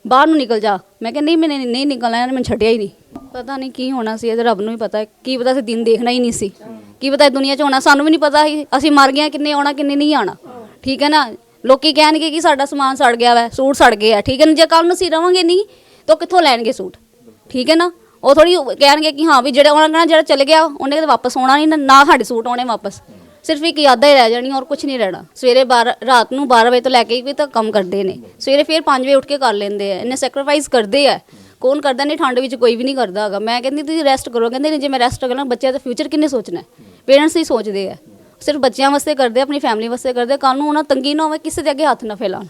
ਬਾਹਰ ਨੂੰ ਨਿਕਲ ਜਾ। ਮੈਂ ਕਿਹਾ ਨਹੀਂ ਮੈਨੇ ਨਹੀਂ ਨਿਕਲਣਾ ਇਹਨੇ ਮੈਨੂੰ ਛੱਡਿਆ ਹੀ ਨਹੀਂ। ਪਤਾ ਨਹੀਂ ਕੀ ਹੋਣਾ ਸੀ ਇਹ ਤਾਂ ਰੱਬ ਨੂੰ ਹੀ ਪਤਾ ਕੀ ਪਤਾ ਸੀ ਦਿਨ ਦੇਖਣਾ ਹੀ ਨਹੀਂ ਸੀ। ਕੀ ਪਤਾ ਇਹ ਦੁਨੀਆ 'ਚ ਹੋਣਾ ਸਾਨੂੰ ਵੀ ਨਹੀਂ ਪਤਾ ਸੀ ਅਸੀਂ ਮਰ ਗਏ ਹਾਂ, ਕਿੰਨੇ ਆਉਣਾ ਕਿੰਨੇ ਨਹੀਂ ਆਉਣਾ। ਠੀਕ ਹੈ ਨਾ? ਲੋਕੀ ਕਹਿਣਗੇ ਕਿ ਸਾਡਾ ਸਮਾਨ ਸੜ ਗਿਆ ਵੈ ਸੂਟ ਸੜ ਗਏ ਆ। ਠੀਕ ਹੈ ਨਾ? ਜੇ ਕੱਲ ਨੂੰ ਅਸੀਂ ਰਵਾਂਗੇ ਨਹੀਂ ਤਾਂ ਕਿੱਥੋਂ ਲੈਣਗੇ ਸੂਟ? ਠੀਕ ਹੈ ਨਾ? ਉਹ ਥੋੜੀ ਕਹਿਣਗੇ ਕਿ ਹਾਂ ਵੀ ਜਿਹੜਾ ਉਹਨਾਂ ਕਹਿਣਾ ਜਿਹੜਾ ਚਲੇ ਗਿਆ, ਉਹਨੇ ਤਾਂ ਵਾਪਸ ਆਉਣਾ ਨਹੀਂ, ਨਾ- ਸਾਡੇ ਸੂਟ ਆਉਣੇ ਵਾਪਸ। ਸਿਰਫ ਇੱਕ ਯਾਦਾਂ ਹੀ ਰਹਿ ਜਾਣੀਆਂ ਔਰ ਕੁਝ ਨਹੀਂ ਰਹਿਣਾ। ਸਵੇਰੇ 12 ਰਾਤ ਨੂੰ 12 ਵਜੇ ਤੋਂ ਲੈ ਕੇ ਵੀ ਤਾਂ ਕੰਮ ਕਰਦੇ ਨੇ। ਸਵੇਰੇ ਫਿਰ 5 ਵਜੇ ਉੱਠ ਕੇ ਕਰ ਲੈਂਦੇ ਆ। ਇਹਨੇ ਸੈਕਰੀਫਾਈਸ ਕਰਦੇ ਆ। ਕੌਣ ਕਰਦਾ? ਨਹੀਂ, ਠੰਡ ਵਿੱਚ ਕੋਈ ਵੀ ਨਹੀਂ ਕਰਦਾ ਹੈਗਾ। ਮੈਂ ਕਹਿੰਦੀ, ਤੁਸੀਂ ਰੈਸਟ ਕਰੋ। ਕਹਿੰਦੇ, ਨਹੀਂ, ਜੇ ਮੈਂ ਰੈਸਟ ਕਰਾਂ ਬੱਚਿਆਂ ਦਾ ਫਿਊਚਰ ਕਿੰਨੇ ਸੋਚਣਾ ਪੇਰੈਂਟਸ ਹੀ ਸੋਚਦੇ ਆ। ਸਿਰਫ ਬੱਚਿਆਂ ਵਾਸਤੇ ਕਰਦੇ ਆਪਣੀ ਫੈਮਿਲੀ ਵਾਸਤੇ ਕਰਦੇ ਆ। ਕੱਲ੍ਹ ਨੂੰ ਉਹਨਾਂ ਤੰਗੀ ਨਾ ਹੋਵੇ, ਕਿਸੇ ਦੇ ਅੱਗੇ ਹੱਥ ਨਾ ਫੈਲਾਣ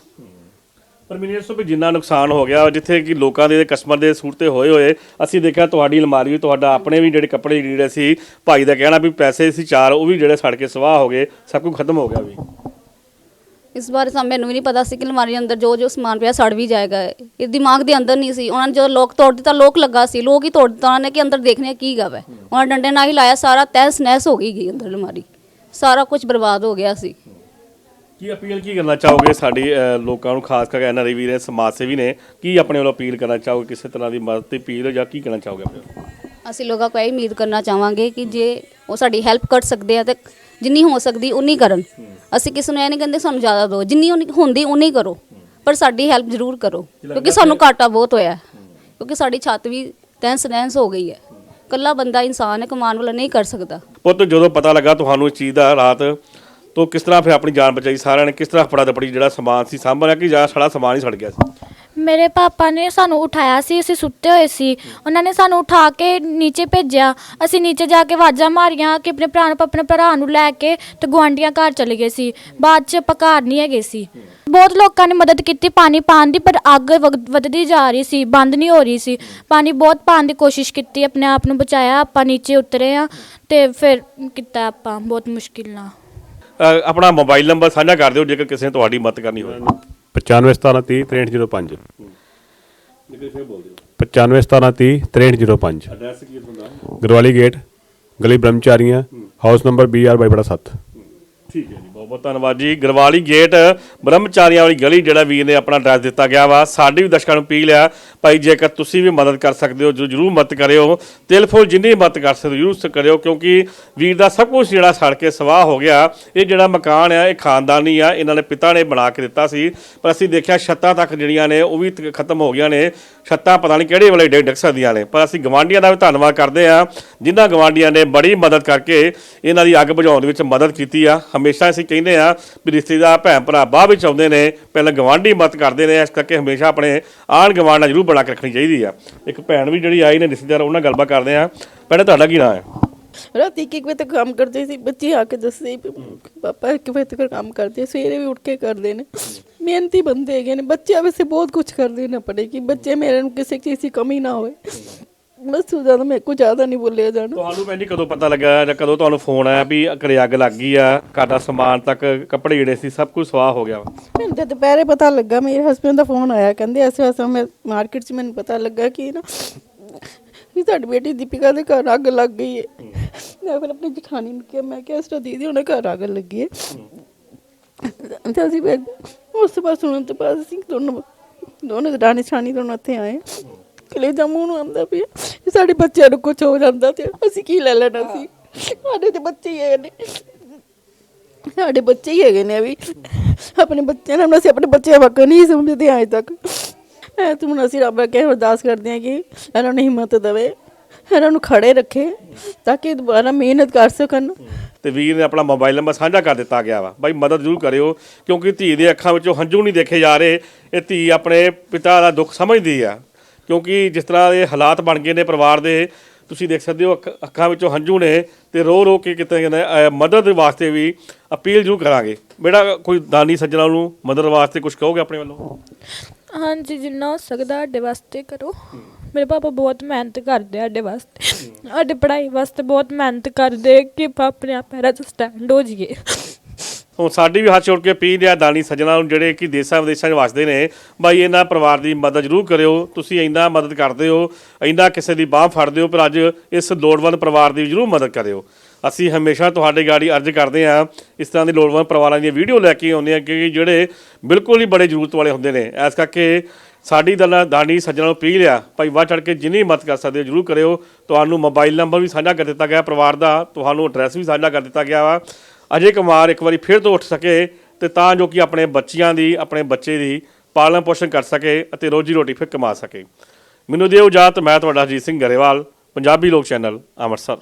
ਪਰ ਮੈਨੂੰ ਇਸ ਤੋਂ ਜਿੰਨਾ ਨੁਕਸਾਨ ਹੋ ਗਿਆ, ਜਿੱਥੇ ਕਿ ਲੋਕਾਂ ਦੇ ਕਸਟਮਰ ਦੇ ਸੂਟ ਤੇ ਹੋਏ ਹੋਏ, ਅਸੀਂ ਦੇਖਿਆ ਤੁਹਾਡੀ ਅਲਮਾਰੀ, ਤੁਹਾਡਾ ਆਪਣੇ ਵੀ ਜਿਹੜੇ ਕੱਪੜੇ ਜਿਹੜੇ ਸੀ, ਭਾਈ ਦਾ ਕਹਿਣਾ ਵੀ ਪੈਸੇ ਸੀ ਚਾਰ, ਉਹ ਵੀ ਜਿਹੜੇ ਸੜ ਕੇ ਸਵਾਹ ਹੋ ਗਏ, ਸਭ ਕੁਝ ਖਤਮ ਹੋ ਗਿਆ ਵੀ। ਇਸ ਬਾਰੇ ਤਾਂ ਮੈਨੂੰ ਵੀ ਨਹੀਂ ਪਤਾ ਸੀ ਕਿ ਅਲਮਾਰੀ ਅੰਦਰ ਜੋ ਜੋ ਸਮਾਨ ਪਿਆ ਸੜ ਵੀ ਜਾਏਗਾ। ਇਹ ਦਿਮਾਗ ਦੇ ਅੰਦਰ ਨਹੀਂ ਸੀ। ਉਹਨਾਂ ਨੇ ਜਦੋਂ ਲੋਕ ਤੋੜ ਦਿੱਤਾ, ਲੋਕ ਲੱਗਾ ਸੀ। ਲੋਕ ਹੀ ਤੋੜ ਦਿੱਤਾ। ਉਹਨਾਂ ਨੇ ਕਿ ਅੰਦਰ ਦੇਖਣੇ ਕੀ ਗਾ ਵੈ ਉਹਨਾਂ ਡੰਡੇ ਨਾਲ ਹੀ ਲਾਇਆ, ਸਾਰਾ ਤਹਿਸ ਨਹਿਸ ਹੋ ਗਈ ਗਈ ਅੰਦਰ ਅਲਮਾਰੀ। ਸਾਰਾ ਕੁਝ ਬਰਬਾਦ ਹੋ ਗਿਆ ਸੀ। ਕੀ ਅਪੀਲ ਕੀ ਕਰਨਾ ਚਾਹੋਗੇ ਸਾਡੀ ਲੋਕਾਂ ਨੂੰ ਖਾਸ ਕਰਕੇ ਐਨਆਰਆਈ ਵੀਰ ਸਮਾਜ ਸੇਵੀ ਨੇ? ਕੀ ਆਪਣੇ ਵੱਲੋਂ ਅਪੀਲ ਕਰਨਾ ਚਾਹੋਗੇ? ਕਿਸੇ ਤਰ੍ਹਾਂ ਦੀ ਮਦਦ ਦੀ ਅਪੀਲ ਜਾਂ ਕੀ ਕਹਿਣਾ ਚਾਹੋਗੇ ਆਪਣੇ? ਅਸੀਂ ਲੋਕਾਂ ਕੋਲ ਇਹ ਉਮੀਦ ਕਰਨਾ ਚਾਹਾਂਗੇ ਕਿ ਜੇ ਉਹ ਸਾਡੀ ਹੈਲਪ ਕਰ ਸਕਦੇ ਆ ਤੇ ਜਿੰਨੀ ਹੋ ਸਕਦੀ ਉਨੀ ਕਰਨ। ਅਸੀਂ ਕਿਸੇ ਨੂੰ ਇਹ ਨਹੀਂ ਕਹਿੰਦੇ ਸਾਨੂੰ ਜ਼ਿਆਦਾ ਦਿਓ। ਜਿੰਨੀ ਉਨੀ ਹੁੰਦੀ ਉਨੀ ਕਰੋ। ਪਰ ਸਾਡੀ ਹੈਲਪ ਜ਼ਰੂਰ ਕਰੋ। ਕਿਉਂਕਿ ਸਾਨੂੰ ਘਾਟਾ ਬਹੁਤ ਹੋਇਆ। ਹੈ। ਕਿਉਂਕਿ ਸਾਡੀ ਛੱਤ ਵੀ ਤਹਿਸ ਨਹਿਸ ਹੋ ਗਈ ਹੈ। ਕੱਲਾ ਬੰਦਾ ਇਨਸਾਨ ਹੈ ਕਮਾਉਣ ਵਾਲਾ ਨਹੀਂ ਕਰ ਸਕਦਾ। ਪੁੱਤ ਜਦੋਂ ਪਤਾ ਲੱਗਾ ਤੁਹਾਨੂੰ ਇਸ ਚੀਜ਼ ਦਾ ਰਾਤ ਤੋਂ ਕਿਸ ਤਰ੍ਹਾਂ ਫਿਰ ਆਪਣੀ ਜਾਨ ਬਚਾਈ? ਸਾਰਿਆਂ ਨੇ ਕਿਸ ਤਰ੍ਹਾਂ ਫੜਾ ਦਪੜੀ ਜਿਹੜਾ ਸਮਾਨ ਸੀ ਸਾਂਭਿਆ ਕਿ ਜਾਂ ਸਾਰਾ ਸਮਾਨ ਹੀ ਸੜ ਗਿਆ ਸੀ? ਮੇਰੇ ਪਾਪਾ ਨੇ ਸਾਨੂੰ ਉਠਾਇਆ ਸੀ, ਅਸੀਂ ਸੁੱਤੇ ਹੋਏ ਸੀ। ਉਹਨਾਂ ਨੇ ਸਾਨੂੰ ਉਠਾ ਕੇ ਨੀਚੇ ਭੇਜਿਆ। ਅਸੀਂ ਨੀਚੇ ਜਾ ਕੇ ਆਵਾਜ਼ਾਂ ਮਾਰੀਆਂ ਕਿ ਆਪਣੇ ਭਰਾ ਨੂੰ, ਆਪਣੇ ਭਰਾ ਨੂੰ ਲੈ ਕੇ ਤੇ ਗੁਆਂਢੀਆਂ ਘਰ ਚਲੇ ਗਏ ਸੀ। ਬਾਅਦ ਚ ਆਪਾਂ ਘਰ ਨਹੀਂ ਹੈਗੇ ਸੀ। ਬਹੁਤ ਲੋਕਾਂ ਨੇ ਮਦਦ ਕੀਤੀ ਪਾਣੀ ਪਾਣ ਦੀ, ਪਰ ਅੱਗ ਵਗ- ਵੱਧਦੀ ਜਾ ਰਹੀ ਸੀ, ਬੰਦ ਨਹੀਂ ਹੋ ਰਹੀ ਸੀ। ਪਾਣੀ ਬਹੁਤ ਪਾਣ ਦੀ ਕੋਸ਼ਿਸ਼ ਕੀਤੀ, ਆਪਣੇ ਆਪ ਨੂੰ ਬਚਾਇਆ, ਆਪਾਂ ਨੀਚੇ ਉਤਰੇ ਆ ਤੇ ਫਿਰ ਕੀਤਾ ਆਪਾਂ, ਬਹੁਤ ਮੁਸ਼ਕਿਲ ਨਾਲ। ਆਪਣਾ ਮੋਬਾਈਲ ਨੰਬਰ ਸਾਂਝਾ ਕਰ ਦਿਓ ਜੇਕਰ ਕਿਸੇ ਨੇ ਤੁਹਾਡੀ ਮਦਦ ਕਰਨੀ ਹੋਵੇ। 95 17 30 6305 95 17 30 6305 ਐਡਰੈਸ ਕੀ ਹੁੰਦਾ ਗਰਵਾਲੀ ਗੇਟ ਗਲੀ ਬ੍ਰਹਮਚਾਰੀਆਂ ਹਾਊਸ ਨੰਬਰ BR ਬਾਈ ਬੜਾ 7 ਠੀਕ ਹੈ ਜੀ, ਬਹੁਤ ਬਹੁਤ ਧੰਨਵਾਦ ਜੀ। ਗਰਵਾਲੀ ਗੇਟ, ਬ੍ਰਹਮਚਾਰੀਆਂ ਵਾਲੀ ਗਲੀ ਜਿਹੜਾ ਵੀਰ ਨੇ ਆਪਣਾ ਐਡਰੈਸ ਦਿੱਤਾ ਗਿਆ ਵਾ, ਸਾਡੇ ਵੀ ਦਰਸ਼ਕਾਂ ਨੂੰ ਅਪੀਲ ਆ, ਭਾਈ ਜੇਕਰ ਤੁਸੀਂ ਵੀ ਮਦਦ ਕਰ ਸਕਦੇ ਹੋ ਜੋ ਜਰੂਰ ਮਦਦ ਕਰਿਓ। ਤਿਲ ਫੁੱਲ ਜਿੰਨੀ ਮਦਦ ਕਰ ਸਕਦੇ ਹੋ, ਜਰੂਰ ਕਰਿਓ, ਕਿਉਂਕਿ ਵੀਰ ਦਾ ਸਭ ਕੁਝ ਜਿਹੜਾ ਸੜ ਕੇ ਸਵਾਹ ਹੋ ਗਿਆ। ਇਹ ਜਿਹੜਾ ਮਕਾਨ ਆ, ਇਹ ਖਾਨਦਾਨੀ ਆ, ਇਹਨਾਂ ਨੇ ਪਿਤਾ ਨੇ ਬਣਾ ਕੇ ਦਿੱਤਾ ਸੀ। ਪਰ ਅਸੀਂ ਦੇਖਿਆ ਛੱਤਾਂ ਤੱਕ ਜਿਹੜੀਆਂ ਨੇ, ਉਹ ਵੀ ਖਤਮ ਹੋ ਗਈਆਂ ਨੇ। ਛੱਤਾਂ ਪਤਾ ਨਹੀਂ ਕਿਹੜੇ ਵੇਲੇ ਡਿੱਗ ਸਕਦੀਆਂ ਨੇ। ਪਰ ਅਸੀਂ ਗਵਾਂਢੀਆਂ ਦਾ ਵੀ ਧੰਨਵਾਦ ਕਰਦੇ ਆ ਜਿਨ੍ਹਾਂ ਗਵਾਂਢੀਆਂ ਨੇ ਬੜੀ ਮਦਦ ਕਰਕੇ ਇਹਨਾਂ ਦੀ ਅੱਗ ਬੁਝਾਉਣ ਦੇ ਵਿੱਚ ਮਦਦ ਕੀਤੀ ਆ। ਹਮੇਸ਼ਾ ਅਸੀਂ ਕਹਿੰਦੇ ਆ ਵੀ ਰਿਸ਼ਤੇਦਾਰ, ਭੈਣ ਭਰਾ ਬਾਅਦ ਵਿੱਚ ਆਉਂਦੇ ਨੇ, ਪਹਿਲਾਂ ਗਵਾਂਢੀ ਮਦਦ ਕਰਦੇ ਨੇ, ਇਸ ਕਰਕੇ ਹਮੇਸ਼ਾ ਆਪਣੇ ਆਣ ਗਵਾਂਢ ਨਾਲ ਜ਼ਰੂਰ ਬਣਾ ਕੇ ਰੱਖਣੀ ਚਾਹੀਦੀ ਆ। ਇੱਕ ਭੈਣ ਵੀ ਜਿਹੜੀ ਆਈ ਨੇ ਰਿਸ਼ਤੇਦਾਰ, ਉਹਨਾਂ ਨਾਲ ਗੱਲਬਾਤ ਕਰਦੇ ਆ ਭੈਣੇ, ਤੁਹਾਡਾ ਕੀ ਨਾਮ ਹੈ? ਰਾਤੀ ਇੱਕ ਇੱਕ ਵਜੇ ਤੱਕ ਕੰਮ ਕਰਦੇ ਸੀ, ਬੱਚੇ ਆ ਕੇ ਦੱਸਦੇ ਸੀ ਪਾਪਾ ਇੱਕ ਵਜੇ ਤੱਕ ਕੰਮ ਕਰਦੇ ਸਵੇਰੇ ਵੀ ਉੱਠ ਕੇ ਕਰਦੇ ਨੇ। ਮਿਹਨਤੀ ਬੰਦੇ ਹੈਗੇ ਨੇ ਬੱਚਿਆਂ ਵਾਸਤੇ ਬਹੁਤ ਕੁਝ ਕਰਦੇ ਨੇ ਆਪਣੇ ਕਿ ਬੱਚੇ ਮੇਰੇ ਨੂੰ ਕਿਸੇ ਚੀਜ਼ ਦੀ ਕਮੀ ਨਾ ਹੋਵੇ ਬਸ ਤੋਂ ਜ਼ਿਆਦਾ ਮੇਰੇ ਕੋਲ ਜ਼ਿਆਦਾ ਨਹੀਂ ਬੋਲਿਆ ਜਾਣਾ ਤੁਹਾਨੂੰ ਭੈਣ ਜੀ ਕਦੋਂ ਪਤਾ ਲੱਗਾ ਜਾਂ ਕਦੋਂ ਤੁਹਾਨੂੰ ਫੋਨ ਆਇਆ ਵੀ ਘਰੇ ਅੱਗ ਲੱਗ ਗਈ ਆ ਘਰ ਸਮਾਨ ਤੱਕ ਕੱਪੜੇ ਜਿਹੜੇ ਸੀ ਸਭ ਕੁਝ ਸਵਾਹ ਹੋ ਗਿਆ ਵਾ। ਮੈਨੂੰ ਤਾਂ ਦੁਪਹਿਰੇ ਪਤਾ ਲੱਗਾ ਮੇਰੇ ਹਸਬੰਦ ਦਾ ਫੋਨ ਆਇਆ ਕਹਿੰਦੇ ਐਸੇ ਐਸੇ ਮੈਂ ਮਾਰਕੀਟ 'ਚ ਮੈਨੂੰ ਪਤਾ ਲੱਗਾ ਕਿ ਨਾ ਕਿ ਤੁਹਾਡੀ ਬੇਟੀ ਦੀਪਿਕਾ ਦੇ ਘਰ ਅੱਗ ਲੱਗ ਗਈ ਹੈ ਮੈਂ ਫਿਰ ਆਪਣੀ ਜਠਾਣੀ ਨੂੰ ਕਿਹਾ ਮੈਂ ਕਿਹਾ ਇਸ ਤਰ੍ਹਾਂ ਦੀਦੀ ਉਹਨੇ ਘਰ ਅੱਗ ਲੱਗੀ ਹੈ ਤੇ ਅਸੀਂ ਫਿਰ ਉਸ ਤੋਂ ਬਾਅਦ ਸੁਣਨ ਤੋਂ ਬਾਅਦ ਅਸੀਂ ਦੋਨੋਂ ਦੋਨੋਂ ਰਾਣੀ ਛਾਣੀ ਦੋਨੋਂ ਇੱਥੇ ਆਏ। ਕਲੇਜਾ ਮੂੰਹ ਨੂੰ ਆਂਦਾ ਪਿਆ। ਕਿ ਸਾਡੇ ਬੱਚਿਆਂ ਨੂੰ ਕੁਝ ਹੋ ਜਾਂਦਾ ਤੇ ਅਸੀਂ ਕੀ ਲੈ ਲੈਣਾ ਸੀ? ਸਾਡੇ ਤੇ ਬੱਚੇ ਹੀ ਹੈਗੇ ਨੇ। ਸਾਡੇ ਬੱਚੇ ਹੀ ਹੈਗੇ ਨੇ ਵੀ ਆਪਣੇ ਬੱਚਿਆਂ ਨੂੰ ਅਸੀਂ ਆਪਣੇ ਬੱਚਿਆਂ ਵਕ ਨਹੀਂ ਸਮਝਦੇ ਅੱਜ ਤੱਕ। ਐ ਤੁਮ ਅਸੀਂ ਰੱਬ ਅੱਗੇ ਅਰਦਾਸ ਕਰਦੇ ਹਾਂ ਕਿ ਇਹਨਾਂ ਨੂੰ ਹਿੰਮਤ ਦੇਵੇ। ਇਹਨਾਂ ਨੂੰ ਖੜੇ ਰੱਖੇ ਤਾਂ ਕਿ ਦੁਬਾਰਾ ਮਿਹਨਤ ਕਰ ਸਕਣ। ਤੇ ਵੀਰ ਨੇ ਆਪਣਾ ਮੋਬਾਈਲ ਨੰਬਰ ਸਾਂਝਾ ਕਰ ਦਿੱਤਾ ਗਿਆ ਵਾ। ਬਾਈ ਮਦਦ ਜ਼ਰੂਰ ਕਰਿਓ ਕਿਉਂਕਿ ਧੀ ਦੇ ਅੱਖਾਂ ਵਿੱਚੋਂ ਹੰਝੂ ਨਹੀਂ ਦੇਖੇ ਜਾ ਰਹੇ। ਇਹ ਧੀ ਆਪਣੇ ਪਿਤਾ ਦਾ ਦੁੱਖ ਸਮਝਦੀ ਆ। ਕਿਉਂਕਿ ਜਿਸ ਤਰ੍ਹਾਂ ਦੇ ਹਾਲਾਤ ਬਣ ਗਏ ਨੇ ਪਰਿਵਾਰ ਦੇ ਤੁਸੀਂ ਦੇਖ ਸਕਦੇ ਹੋ ਅੱਖ- ਅੱਖਾਂ ਵਿੱਚੋਂ ਹੰਝੂ ਨੇ ਤੇ ਰੋ ਰੋ ਕੇ ਕਿਤੇ ਕਹਿੰਦੇ ਅਹ, ਮਦਦ ਵਾਸਤੇ ਵੀ ਅਪੀਲ ਜ਼ਰੂਰ ਕਰਾਂਗੇ। ਬੇੜਾ ਕੋਈ ਦਾਨੀ ਸੱਜਣਾ ਨੂੰ ਮਦਦ ਵਾਸਤੇ ਕੁਝ ਕਹੋਗੇ ਆਪਣੇ ਵੱਲੋਂ? ਹਾਂਜੀ ਜਿੰਨਾ ਹੋ ਸਕਦਾ ਸਾਡੇ ਵਾਸਤੇ ਕਰੋ। ਮੇਰੇ ਪਾਪਾ ਬਹੁਤ ਮਿਹਨਤ ਕਰਦੇ ਆ ਸਾਡੇ ਵਾਸਤੇ। ਸਾਡੇ ਪੜ੍ਹਾਈ ਵਾਸਤੇ ਬਹੁਤ ਮਿਹਨਤ ਕਰਦੇ ਕਿ ਆਪਾਂ ਆਪਣੇ ਆਪ ਪੈਰਾਂ 'ਤੇ ਸਟੈਂਡ ਹੋ ਜਾਈਏ। ਹੁਣ ਸਾਡੀ ਵੀ ਹੱਥ ਜੋੜ ਕੇ ਅਪੀਲ ਆ ਦਾਨੀ ਸੱਜਣਾ ਨੂੰ ਜਿਹੜੇ ਕਿ ਦੇਸ਼ਾਂ ਵਿਦੇਸ਼ਾਂ 'ਚ ਵਸਦੇ ਨੇ, ਬਾਈ ਇਹਨਾਂ ਪਰਿਵਾਰ ਦੀ ਮਦਦ ਜ਼ਰੂਰ ਕਰਿਓ, ਤੁਸੀਂ ਇੰਨਾ ਮਦਦ ਕਰਦੇ ਹੋ, ਇੰਨਾ ਕਿਸੇ ਦੀ ਬਾਹ ਫੜਦੇ ਹੋ, ਪਰ ਅੱਜ ਇਸ ਲੋੜਵੰਦ ਪਰਿਵਾਰ ਦੀ ਜ਼ਰੂਰ ਮਦਦ ਕਰਿਓ। ਅਸੀਂ ਹਮੇਸ਼ਾ ਤੁਹਾਡੇ ਗਾੜੀ ਅਰਜ਼ ਕਰਦੇ ਹਾਂ, ਇਸ ਤਰ੍ਹਾਂ ਦੇ ਲੋੜਵੰਦ ਪਰਿਵਾਰਾਂ ਦੀਆਂ ਵੀਡੀਓ ਲੈ ਕੇ ਆਉਂਦੇ ਹਾਂ ਕਿ ਜਿਹੜੇ ਬਿਲਕੁਲ ਹੀ ਬੜੇ ਜ਼ਰੂਰਤ ਵਾਲੇ ਹੁੰਦੇ ਨੇ। ਇਸ ਕਰਕੇ ਸਾਡੀ ਦਲਾ ਦਾਨੀ ਸੱਜਣਾ ਨੂੰ ਅਪੀਲ ਆ ਭਾਈ ਵੱਧ ਚੜ ਕੇ ਜਿੰਨੀ ਮਦਦ ਕਰ ਸਕਦੇ ਹੋ, ਜ਼ਰੂਰ ਕਰਿਓ। ਤੁਹਾਨੂੰ ਮੋਬਾਈਲ ਨੰਬਰ ਵੀ ਸਾਂਝਾ ਕਰ ਦਿੱਤਾ ਗਿਆ, ਪਰਿਵਾਰ ਦਾ। ਤੁਹਾਨੂੰ ਐਡਰੈਸ ਵੀ ਸਾਂਝਾ ਕਰ ਦਿੱਤਾ ਗਿਆ ਵਾ। ਅਜੇ ਕੁਮਾਰ ਇੱਕ ਵਾਰੀ ਫਿਰ ਤੋਂ ਉੱਠ ਸਕੇ ਤੇ ਤਾਂ ਜੋ ਕਿ ਆਪਣੇ ਬੱਚਿਆਂ ਦੀ, ਆਪਣੇ ਬੱਚੇ ਦੀ ਪਾਲਣ ਪੋਸ਼ਣ ਕਰ ਸਕੇ ਅਤੇ ਰੋਜੀ ਰੋਟੀ ਫਿਰ ਕਮਾ ਸਕੇ। ਮੈਨੂੰ ਦਿਓ ਇਜਾਜ਼ਤ, ਮੈਂ ਤੁਹਾਡਾ ਅਜੀਤ ਸਿੰਘ ਗਰੇਵਾਲ, ਪੰਜਾਬੀ ਲੋਕ ਚੈਨਲ, ਅੰਮ੍ਰਿਤਸਰ।